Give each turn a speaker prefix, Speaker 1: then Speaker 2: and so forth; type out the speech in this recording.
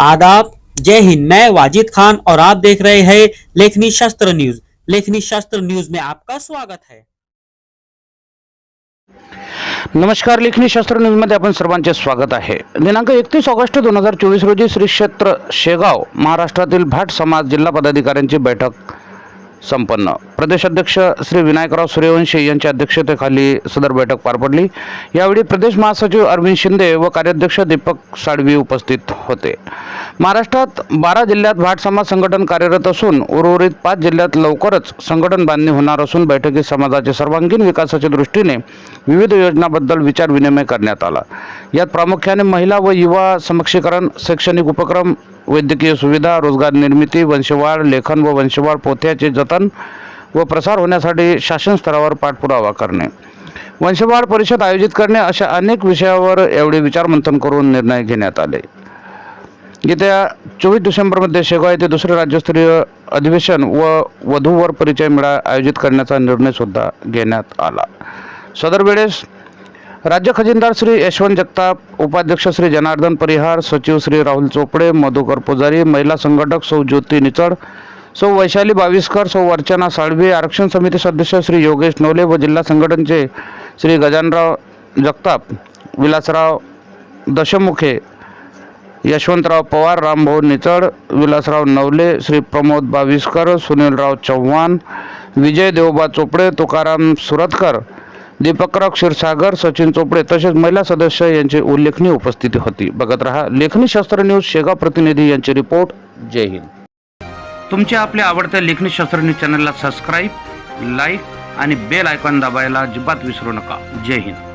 Speaker 1: आदाब। जय हिंद, मैं वाजिद खान और आप देख रहे हैं लेखनी शास्त्र न्यूज़। लेखनी शास्त्र न्यूज़ में आपका स्वागत है।
Speaker 2: नमस्कार, लेखनी शास्त्र न्यूजमध्ये अपन सर्वे स्वागत है दिनांक एकतीस ऑगस्ट दोन हज़ार चोवीस रोजी श्री क्षेत्र शेगाव महाराष्ट्रातील भाट समाज जिल्हा पदाधिकाऱ्यांची बैठक संपन्न. प्रदेशाध्यक्ष श्री विनायकराव सूर्यवंशी यांच्या अध्यक्षतेखाली सदर बैठक पार पडली. यावेळी प्रदेश महासचिव अरविंद शिंदे व कार्याध्यक्ष दीपक साळवी उपस्थित होते. महाराष्ट्रात बारा जिल्ह्यात भाट समाज संघटन कार्यरत असून उर्वरित पाच जिल्ह्यात लवकरच संघटन बांधणी होणार असून बैठकीत समाजाच्या सर्वांगीण विकासाच्या दृष्टीने विविध योजनाबद्दल विचार विनिमय करण्यात आला. यात प्रामुख्याने महिला व युवा समक्षीकरण शैक्षणिक उपक्रम वैद्यकीय सुविधा रोजगार निर्मिती वंशवाढ लेखन व वंशवाढ पोथ्याचे जतन व प्रसार होण्यासाठी शासन स्तरावर पाठपुरावा करणे. वंशवाढ परिषद आयोजित करणे अशा अनेक विषयावर एवढे विचारमंथन करून निर्णय घेण्यात आले. येत्या चोवीस डिसेंबरमध्ये शेगाव येथे दुसरे राज्यस्तरीय अधिवेशन व वधूवर परिचय मेळा आयोजित करण्याचा निर्णयसुद्धा घेण्यात आला. सदर वेळेस राज्य खजिनदार श्री यशवंत जगताप उपाध्यक्ष श्री जनार्दन परिहार सचिव श्री राहुल चोपडे मधुकर पुजारी महिला संघटक सौ ज्योती निचड सौ वैशाली बाविस्कर सौ अर्चना साळवे आरक्षण समिती सदस्य श्री योगेश नवले व जिल्हा संघटनचे श्री गजानराव जगताप विलासराव दशमुखे यशवंतराव पवार रामभाऊ निचड विलासराव नवले श्री प्रमोद बाविस्कर सुनीलराव चव्हाण विजय देवबा चोपडे तुकाराम सुरतकर दीपकराव क्षीरसागर सचिन चोपडे तसेच महिला सदस्य यांची उल्लेखनीय उपस्थिती होती. बघत रहा लेखनी शास्त्र न्यूज शेगाव प्रतिनिधी यांची रिपोर्ट. जय हिंद. तुमच्या आपल्या आवडत्या लेखनी शास्त्र न्यूज चॅनलला सबस्क्राईब लाईक आणि बेल आयकॉन दाबायला अजिबात विसरू नका. जय हिंद.